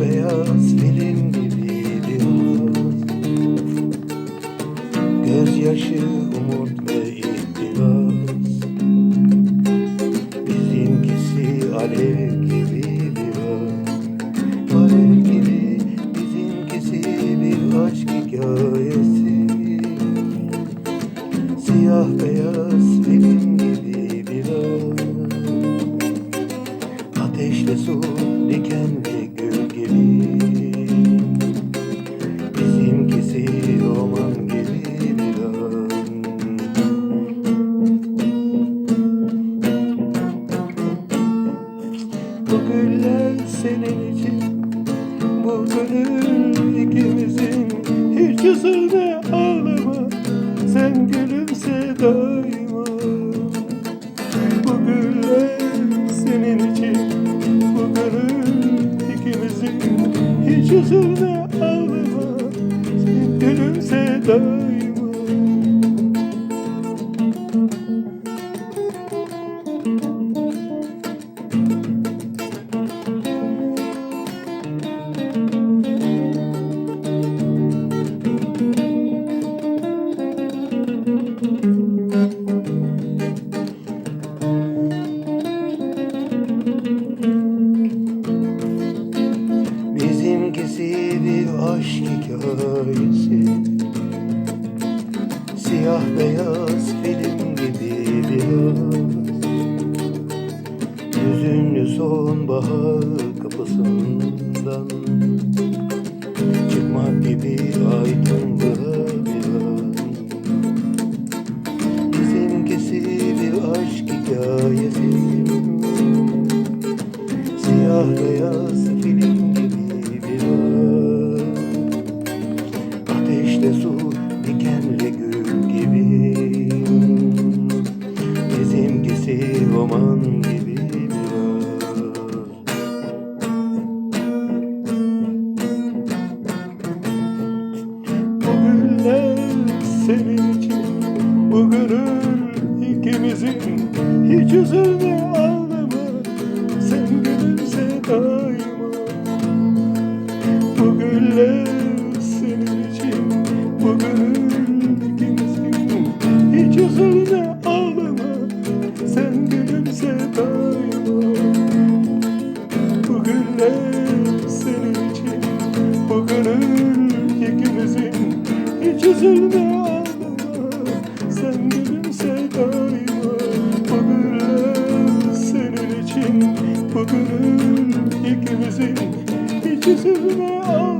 Beyaz film gibi biraz Gözyaşı, umut Bu gönül ikimizin Hiç üzülme ağlama Sen gülümse daima Bu güller senin için Bu gönül ikimizin Hiç üzülme ağlama Sen gülümse daima Bizimkisi bir aşk hikayesi. Siyah beyaz film gibi biraz Hüzünlü sonbahar kapısından Çıkmak gibi aydınlığa Roman gibi Bu güller senin için Bu gönül ikimizin Hiç üzülme kisses me. Oh.